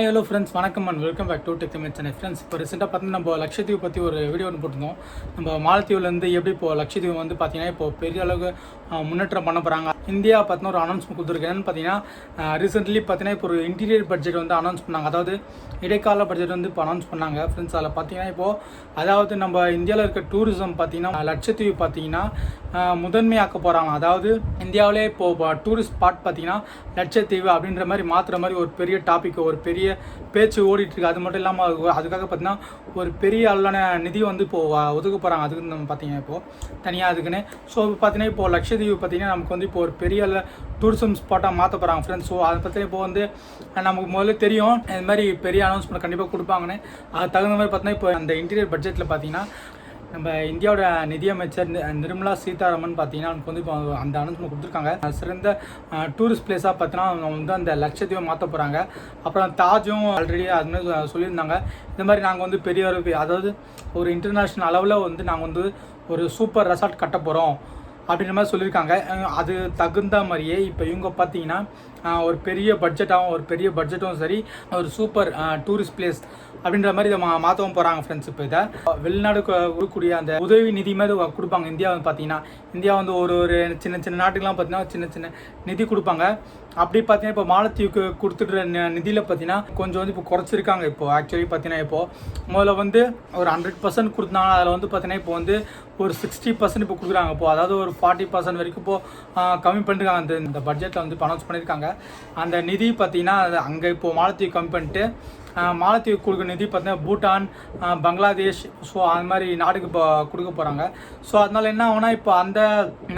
Hi hello friends வணக்கம் and welcome back to tech Tamil Chennai friends இப்போ ரீசெண்டாக பார்த்தீங்கன்னா நம்ம லட்சத்தீவு பற்றி ஒரு வீடியோ ஒன்று போட்டிருந்தோம். நம்ம மாலத்தீவுலேருந்து எப்படி இப்போ லட்சத்தீவு வந்து பார்த்தீங்கன்னா இப்போ பெரிய அளவுக்கு முன்னேற்றம் பண்ண போகிறாங்க இந்தியா பார்த்தினா ஒரு அனௌன்ஸ்மெண்ட் கொடுத்துருக்கேன்னு பார்த்தீங்கன்னா ரீசெண்ட்லி பார்த்தீங்கன்னா இப்போ ஒரு இன்டீரியர் பட்ஜெட் வந்து அனௌன்ஸ் பண்ணாங்க. அதாவது இடைக்கால பட்ஜெட் வந்து இப்போ அனௌன்ஸ் பண்ணாங்க. ஃப்ரெண்ட்ஸ் அதில் பார்த்தீங்கன்னா இப்போது அதாவது நம்ம இந்தியாவில் இருக்க டூரிசம் பார்த்தீங்கன்னா லட்சத்தீவு பார்த்தீங்கன்னா முதன்மையாக்க போகிறாங்க அதாவது இந்தியாவிலே இப்போ டூரிஸ்ட் ஸ்பாட் பார்த்தீங்கன்னா லட்சத்தீவு அப்படின்ற மாதிரி மாற்றுற மாதிரி ஒரு பெரிய டாபிக் ஒரு பெரிய பேச்சு ஓடிட்டுருக்கு அது மட்டும் இல்லாமல் அதுக்காக பார்த்தீங்கன்னா ஒரு பெரிய அளவான நிதி வந்து இப்போது வ- ஒதுக்க போகிறாங்க அதுக்கு நம்ம பார்த்தீங்கன்னா இப்போ தனியாக அதுக்குன்னு. ஸோ பார்த்தீங்கன்னா இப்போ லட்சத்தீவு பார்த்தீங்கன்னா நமக்கு வந்து இப்போ ஒரு பெரிய டூரிசம் ஸ்பாட்டாக மாற்ற போகிறாங்க ஃப்ரெண்ட்ஸ் ஸோ அதை பற்றி இப்போ வந்து நமக்கு முதல்ல தெரியும். இது மாதிரி பெரிய அனௌன்ஸ்மெண்ட் கண்டிப்பாக கொடுப்பாங்கன்னு. அது தகுந்த மாதிரி பார்த்தீங்கன்னா இப்போ அந்த இன்டீரியர் பட்ஜெட்டில் பார்த்தீங்கன்னா நம்ம இந்தியாவோட நிதியமைச்சர் நிர்மலா சீதாராமன் பார்த்தீங்கன்னா நமக்கு வந்து இப்போ அந்த அனௌன்ஸ்மெண்ட் கொடுத்துருக்காங்க. சிறந்த டூரிஸ்ட் பிளேஸாக பார்த்தீங்கன்னா அவங்க வந்து அந்த லட்சத்தீவை மாற்ற போகிறாங்க அப்புறம் தாஜும் ஆல்ரெடி அது மாதிரி சொல்லியிருந்தாங்க. இந்த மாதிரி நாங்கள் வந்து பெரிய அதாவது ஒரு இன்டர்நேஷ்னல் அளவில் வந்து நாங்கள் வந்து ஒரு சூப்பர் ரெசார்ட் கட்ட போகிறோம் அப்படின்ற மாதிரி சொல்லியிருக்காங்க. அது தகுந்த மாதிரியே இப்போ இவங்க பார்த்தீங்கன்னா ஒரு பெரிய பட்ஜெட்டாகவும் ஒரு பெரிய பட்ஜெட்டும் சரி ஒரு சூப்பர் டூரிஸ்ட் பிளேஸ் அப்படின்ற மாதிரி இதை மா மாற்றவும் போகிறாங்க ஃப்ரெண்ட்ஸ் இப்போ இதை. வெளிநாடு கொடுக்கக்கூடிய அந்த உதவி நிதி மாதிரி கொடுப்பாங்க. இந்தியா வந்து பார்த்தீங்கன்னா இந்தியா வந்து ஒரு ஒரு சின்ன சின்ன நாட்டுக்கெலாம் பார்த்தீங்கன்னா சின்ன சின்ன நிதி கொடுப்பாங்க. அப்படி பார்த்தீங்கன்னா இப்போ மாலத்தீவுக்கு கொடுத்துட்ற நிதியில் பார்த்தீங்கன்னா கொஞ்சம் வந்து இப்போ குறைச்சிருக்காங்க இப்போ. ஆக்சுவலி பார்த்தீங்கன்னா இப்போது முதல்ல வந்து ஒரு ஹண்ட்ரட் பர்சன்ட் கொடுத்தாங்க அதில் வந்து பார்த்தீங்கன்னா இப்போ வந்து ஒரு சிக்ஸ்டி பர்சன்ட் இப்போ கொடுக்குறாங்க. இப்போ அதாவது ஒரு ஃபார்ட்டி பர்சன்ட் வரைக்கும் இப்போது கம்மி பண்ணிருக்காங்க. அந்த இந்த பட்ஜெட்டில் வந்து அனௌன்ஸ் பண்ணியிருக்காங்க அந்த நிதி பார்த்திங்கன்னா அங்கே இப்போது மாலத்தீவு கம்மி பண்ணிட்டு மாலத்தீவு கொடுக்குற நிதி பார்த்தீங்கன்னா பூட்டான் பங்களாதேஷ் ஸோ அந்த மாதிரி நாடுக்கு இப்போ கொடுக்க போகிறாங்க ஸோ அதனால என்ன ஆகும்னா இப்போ அந்த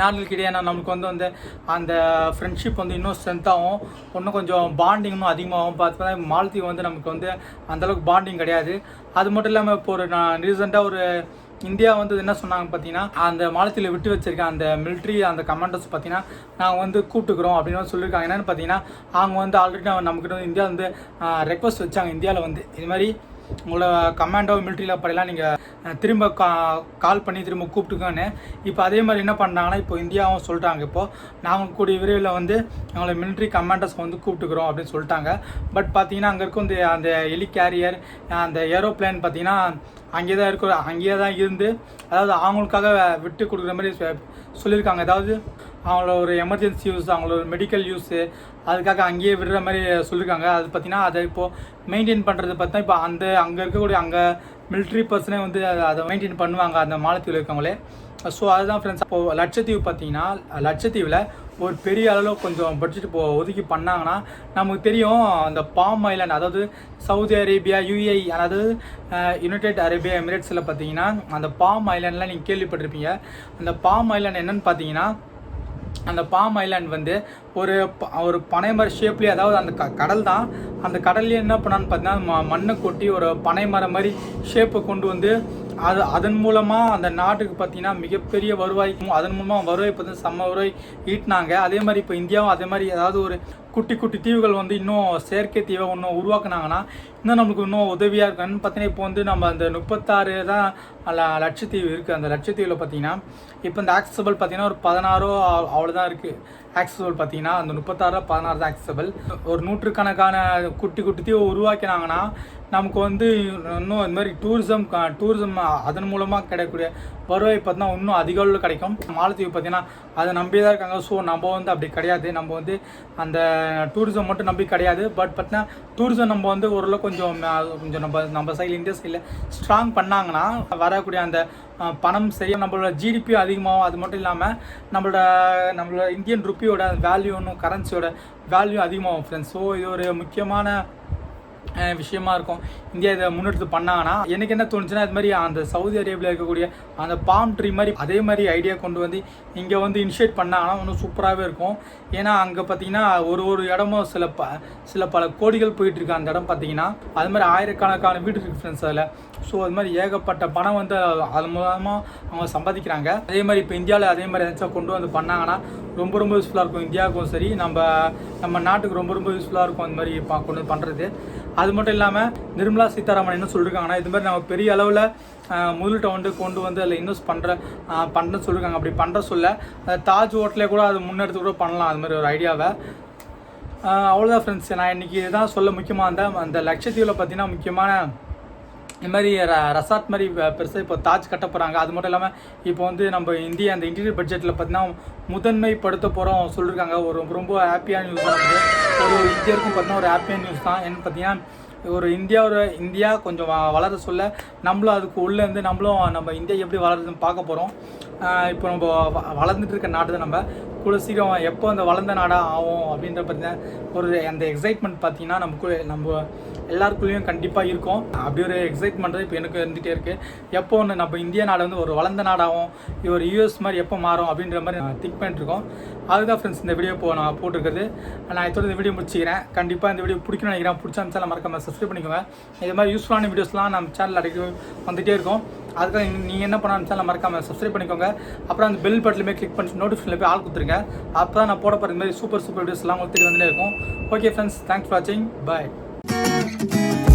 நாடுகளுக்கு இடையே நமக்கு வந்து வந்து அந்த ஃப்ரெண்ட்ஷிப் வந்து இன்னும் ஸ்ட்ரென்த்தாகும் இன்னும் கொஞ்சம் பாண்டிங் இன்னும் அதிகமாகும் பார்த்தீங்கன்னா மாலத்தீவு வந்து நமக்கு வந்து அந்தளவுக்கு பாண்டிங் கிடையாது. அது மட்டும் இல்லாமல் இப்போ ஒரு நான் ரீசெண்டாக ஒரு இந்தியா வந்து என்ன சொன்னாங்க பார்த்தீங்கன்னா அந்த மாலத்தீவில் விட்டு வச்சிருக்க அந்த மிலிட்ரி அந்த கமாண்டர்ஸ் பார்த்தீங்கன்னா நாங்கள் வந்து கூப்பிட்டுக்கிறோம் அப்படின்னு சொல்லியிருக்காங்க. என்னென்னு பார்த்தீங்கன்னா அவங்க வந்து ஆல்ரெடி நம்மக்கிட்ட வந்து இந்தியா வந்து ரெக்வஸ்ட் வச்சாங்க. இந்தியாவில் வந்து இது மாதிரி உங்களை கமாண்டோ மிலிட்ரியில் படையெல்லாம் நீங்கள் திரும்ப கா கால் பண்ணி திரும்ப கூப்பிட்டுக்கோன்னு. இப்போ அதே மாதிரி என்ன பண்ணுறாங்கன்னா இப்போ இந்தியாவும் சொல்லிட்டாங்க. இப்போது நாங்கள் கூடிய விரைவில் வந்து எங்களை மிலிட்ரி கமாண்டர்ஸ் வந்து கூப்பிட்டுக்கிறோம் அப்படின்னு சொல்லிட்டாங்க. பட் பார்த்தீங்கன்னா அங்கே இருக்கும் இந்த அந்த ஹெலி கேரியர் அந்த ஏரோப்ளேன் பார்த்தீங்கன்னா அங்கே தான் இருக்கிற அங்கேயே தான் இருந்து அதாவது அவங்களுக்காக விட்டு கொடுக்குற மாதிரி சொல்லியிருக்காங்க. அதாவது அவங்கள ஒரு எமர்ஜென்சி யூஸ் அவங்கள ஒரு மெடிக்கல் யூஸு அதுக்காக அங்கேயே விடுற மாதிரி சொல்லியிருக்காங்க. அது பார்த்தீங்கன்னா அதை இப்போது மெயின்டைன் பண்ணுறது பார்த்தா இப்போ அந்த அங்கே இருக்கக்கூடிய அங்கே மிலிட்ரி பர்சனே வந்து அதை அதை மெயின்டைன் பண்ணுவாங்க அந்த மாலத்தீவில் இருக்கவங்களே. ஸோ அதுதான் ஃப்ரெண்ட்ஸ் இப்போது லட்சத்தீவு பார்த்தீங்கன்னா லட்சத்தீவில் ஒரு பெரிய அளவில் கொஞ்சம் பட்ஜெட் இப்போ ஒதுக்கி பண்ணாங்கன்னா நமக்கு தெரியும் அந்த பாம் ஐலாண்ட் அதாவது சவுதி அரேபியா யூஏஇ அதாவது யுனைடெட் அரேபியா எமிரேட்ஸில் பார்த்தீங்கன்னா அந்த பாம் ஐலாண்ட்லாம் நீங்கள் கேள்விப்பட்டிருப்பீங்க. அந்த பாம் ஐலாண்ட் என்னன்னு பார்த்தீங்கன்னா அந்த பாம் ஐலாண்ட் வந்து ஒரு ப- ஒரு பனைமர ஷேப்லேயே அதாவது அந்த க கடல் தான். அந்த கடல்லேயே என்ன பண்ணான்னு பார்த்தீங்கன்னா ம- மண்ணை கொட்டி ஒரு பனைமரம் மாதிரி ஷேப்பை கொண்டு வந்து அது அதன் மூலமாக அந்த நாட்டுக்கு பார்த்தீங்கன்னா மிகப்பெரிய வருவாய்க்கும் அதன் மூலமாக வருவாய் பார்த்தீங்கன்னா செம்ம வருவாய் ஈட்டினாங்க. அதே மாதிரி இப்போ இந்தியாவும் அதே மாதிரி ஏதாவது ஒரு குட்டி குட்டி தீவுகள் வந்து இன்னும் செயற்கை தீவை இன்னும் உருவாக்குனாங்கன்னா இன்னும் நம்மளுக்கு இன்னும் உதவியாக இருக்குன்னு பார்த்தீங்கன்னா இப்போ வந்து நம்ம அந்த முப்பத்தாறு தான் லட்சத்தீவு இருக்குது அந்த லட்சத்தீவில் பார்த்தீங்கன்னா இப்போ இந்த ஆக்சசபிள் பார்த்தீங்கன்னா ஒரு பதினாறோ அவ்வளோதான் இருக்குது ஆக்சசபிள் பார்த்தீங்கன்னா அந்த முப்பத்தாறு பதினாறு தான் ஆக்சசபிள் ஒரு நூற்றுக்கணக்கான குட்டி குட்டி தீவை உருவாக்கினாங்கன்னா நமக்கு வந்து இன்னும் இந்த மாதிரி டூரிசம் டூரிசம் அதன் மூலமாக கிடைக்கக்கூடிய வருவாய் பார்த்தீங்கன்னா இன்னும் அதிக அளவில் கிடைக்கும். மாலத்தீவு பார்த்தீங்கன்னா அதை நம்பி தான் இருக்காங்க. ஸோ நம்ம வந்து அப்படி கிடையாது. நம்ம வந்து அந்த டூரிசம் மட்டும் நம்பி கிடையாது. பட் பார்த்தீங்கன்னா டூரிசம் நம்ம வந்து ஓரளவு கொஞ்சம் கொஞ்சம் நம்ம நம்ம சைடில் இந்தியா சைடில் ஸ்ட்ராங் பண்ணாங்கன்னா வரக்கூடிய அந்த பணம் சரியாக நம்மளோட ஜிடிபி அதிகமாகும் அது மட்டும் இல்லாமல் நம்மளோட நம்மளோட இந்தியன் ருப்பியோட வேல்யூ ஒன்றும் கரன்சியோட வேல்யூ அதிகமாகும் ஃப்ரெண்ட்ஸ் ஸோ இது ஒரு முக்கியமான விஷயமா இருக்கும். இந்தியா இதை முன்னெடுத்து பண்ணாங்கன்னா எனக்கு என்ன தோணுச்சுன்னா இது மாதிரி அந்த சவுதி அரேபியில் இருக்கக்கூடிய அந்த பாம் ட்ரீ மாதிரி அதே மாதிரி ஐடியா கொண்டு வந்து இங்கே வந்து இனிஷியேட் பண்ணாங்கன்னா இன்னும் சூப்பராகவே இருக்கும். ஏன்னா அங்கே பார்த்தீங்கன்னா ஒரு ஒரு இடமும் சில ப சில பல கோடிகள் போயிட்டு இருக்கு அந்த இடம் பார்த்தீங்கன்னா. அது மாதிரி ஆயிரக்கணக்கான வீடு இருக்கு ஃப்ரெண்ட்ஸ் அதில். ஸோ அது மாதிரி ஏகப்பட்ட பணம் வந்து அது மூலமாக அவங்க சம்பாதிக்கிறாங்க. அதே மாதிரி இப்போ இந்தியாவில் அதே மாதிரி ஏதாச்சும் கொண்டு வந்து பண்ணாங்கன்னா ரொம்ப ரொம்ப யூஸ்ஃபுல்லாக இருக்கும். இந்தியாவுக்கும் சரி நம்ம நம்ம நாட்டுக்கு ரொம்ப ரொம்ப யூஸ்ஃபுல்லாக இருக்கும் அந்த மாதிரி பா- கொண்டு வந்து பண்ணுறது அது மட்டும் இல்லாமல் நிர்மலா சீதாராமன் என்ன சொல்லியிருக்காங்கன்னா இது மாதிரி நம்ம பெரிய அளவில் முதலீட்டை வந்து கொண்டு வந்து அதில் இன்வெஸ்ட் பண்ணுற பண்ணுறேன்னு சொல்லியிருக்காங்க அப்படி பண்ணுற சொல்ல தாஜ் ஹோட்டலே கூட அது முன்னெடுத்து கூட பண்ணலாம். அது மாதிரி ஒரு ஐடியாவை. அவ்வளோதான் ஃப்ரெண்ட்ஸ் நான் இன்றைக்கி இதுதான் சொல்ல முக்கியமாக இருந்தேன். அந்த லட்சத்தீவில் பார்த்தீங்கன்னா முக்கியமான இந்த மாதிரி ரெசார்ட் மாதிரி பெருசாக இப்போ தாஜ் கட்ட போகிறாங்க அது மட்டும் இல்லாமல் இப்போ வந்து நம்ம இந்திய அந்த இன்டீரியர் பட்ஜெட்டில் பார்த்தீங்கன்னா முதன்மைப்படுத்த போகிறோம் சொல்லியிருக்காங்க ஒரு ரொம்ப ஹாப்பியான நியூஸ் தான் வந்து ஒரு இந்தியருக்கும் பார்த்தீங்கன்னா ஒரு ஹாப்பியான நியூஸ் தான். என்னன்னு பார்த்தீங்கன்னா ஒரு இந்தியாவோட இந்தியா கொஞ்சம் வ- வளர சொல்ல நம்மளும் அதுக்கு உள்ளே இருந்து நம்மளும் நம்ம இந்தியா எப்படி வளருதுன்னு பார்க்க போகிறோம் இப்போ நம்ம வ- வளர்ந்துட்டு இருக்க நாடு தான் நம்ம. கூட சீக்கிரம் எப்போ அந்த வளர்ந்த நாடாக ஆகும் அப்படின்ற பார்த்தீங்கன்னா ஒரு அந்த எக்ஸைட்மெண்ட் பார்த்தீங்கன்னா நமக்கு நம்ம எல்லாருக்குள்ளேயும் கண்டிப்பாக இருக்கும். அப்படி ஒரு எக்ஸைட்மெண்ட் இப்போ எனக்கு இருந்துகிட்டே இருக்குது எப்போ ஒன்று நம்ம இந்திய நாடு வந்து ஒரு வளர்ந்த நாடாகும் ஒரு யூஎஸ் மாதிரி எப்போ மாறும் அப்படின்ற மாதிரி நான் திங்க் பண்ணிட்டுருக்கோம். அதுதான் ஃப்ரெண்ட்ஸ் இந்த வீடியோ இப்போ நான் போட்டிருக்குது நான் இதோட இந்த வீடியோ முடிச்சுக்கிறேன். கண்டிப்பாக இந்த வீடியோ பிடிக்கணும்னு நினைக்கிறேன். பிடிச்ச சேனல் மறக்காம சப்ஸ்கிரைப் பண்ணிக்கோங்க. இது மாதிரி யூஸ்ஃபுல்லான வீடியோஸ்லாம் நம்ம சேனல் அடிக்க வந்துகிட்டே இருக்கும். அதுக்காக நீங்கள் என்ன பண்ணணும் சேனல் மறக்காமல் சப்ஸ்கிரைப் பண்ணிக்கோங்க. அப்புறம் அந்த பெல் பட்டன்லேயுமே கிளிக் பண்ணி நோட்டிஃபிகேஷனில் போய் ஆள் கொடுத்துருங்க. அப்போ தான் நான் போட போகிற மாதிரி சூப்பர் சூப்பர் வீடியோஸ்லாம் உங்களுக்கு தெரிய வந்துட்டே இருக்கும். ஓகே ஃப்ரெண்ட்ஸ் தேங்க்ஸ் ஃபார் வாட்சிங் பாய் Thank you.